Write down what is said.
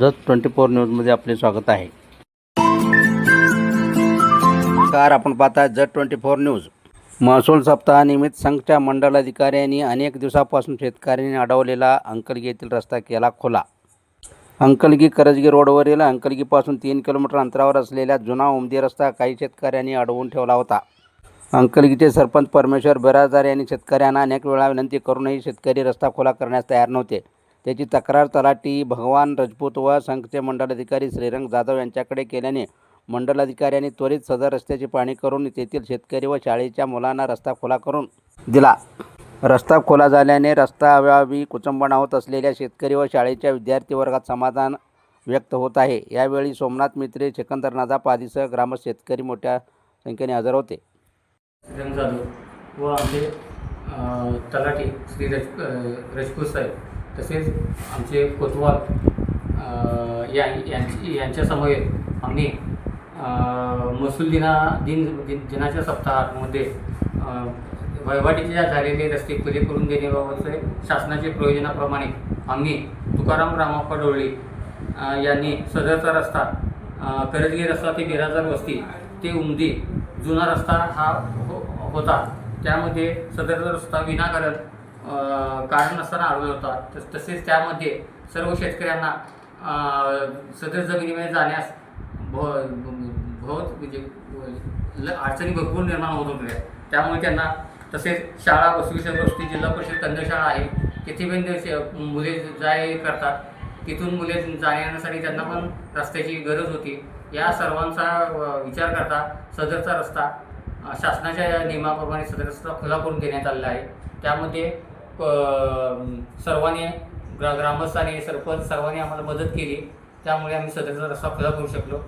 Jat twenty four न्यूजमध्ये आपले स्वागत आहे. नमस्कार आपण पाहता जत ट्वेंटी फोर न्यूज. महसूल सप्ताहानिमित्त संघच्या मंडलाधिकाऱ्यांनी अनेक दिवसापासून शेतकऱ्यांनी अडवलेला अंकलगी येथील रस्ता केला खुला. अंकलगी करजगी रोडवरील अंकलगीपासून तीन किलोमीटर अंतरावर असलेला जुना उमदी रस्ता काही शेतकऱ्यांनी अडवून ठेवला होता. अंकलगीचे सरपंच परमेश्वर बिराजदार यांनी शेतकऱ्यांना अनेक वेळा विनंती करूनही शेतकरी रस्ता खुला करण्यास तयार नव्हते. त्याची तक्रार तलाठी भगवान राजपूत व संघचे मंडलाधिकारी श्रीरंग जाधव यांच्याकडे केल्याने मंडलाधिकाऱ्यांनी त्वरित सदर रस्त्याची पाहणी करून तेथील शेतकरी व शाळेच्या मुलांना रस्ता खुला करून दिला. रस्ता खुला झाल्याने रस्ता अव्यावी कुचंबणा होत असलेल्या शेतकरी व शाळेच्या विद्यार्थी वर्गात समाधान व्यक्त होत आहे. यावेळी सोमनाथ मित्रे सिकंदर नादाप आदीसह ग्रामस्थ शेतकरी मोठ्या संख्येने हजर होते. श्रीरंग जाधव व आमचे तलाठी श्री रज रजपूत साहेब तसेच आमचे कोतवाल या यांची यांच्यासमवेत आम्ही महसूल दिना दिन दिन दिनाच्या सप्ताहामध्ये वैवाटीच्या झालेले रस्ते खुले करून देण्याबाबतचे शासनाचे प्रयोजनाप्रमाणे आम्ही तुकाराम रामाप्पा डोळी यांनी सदरचा रस्ता करजगी रस्ता ते बिराजार वस्ती ते उमदी जुना रस्ता हा हो होता. त्यामध्ये सदरचा रस्ता विनाकारण कारण नसताना आढळून होतात तस तसेच त्यामध्ये सर्व शेतकऱ्यांना सदर जमिनीमध्ये जाण्यास भ बहुत म्हणजे ल अडचणी भरपूर निर्माण होत होत्या. त्यामुळे त्यांना तसेच शाळा बसवेश्वर वस्ती जिल्हा परिषद कंदशाळा आहे. तिथे पण शे- मुले जाय करतात. तिथून मुले जाण्या येण्यासाठी त्यांना पण रस्त्याची गरज होती. या सर्वांचा विचार करता सदरचा रस्ता शासनाच्या नियमाप्रमाणे सदर रस्ता खुला करून देण्यात आलेला आहे. त्यामध्ये सर्वांनी ग्रा ग्रामस्थांनी सरपंच सर्वांनी आम्हाला मदत केली. त्यामुळे आम्ही सदरचा रस्ता खुला करू शकलो.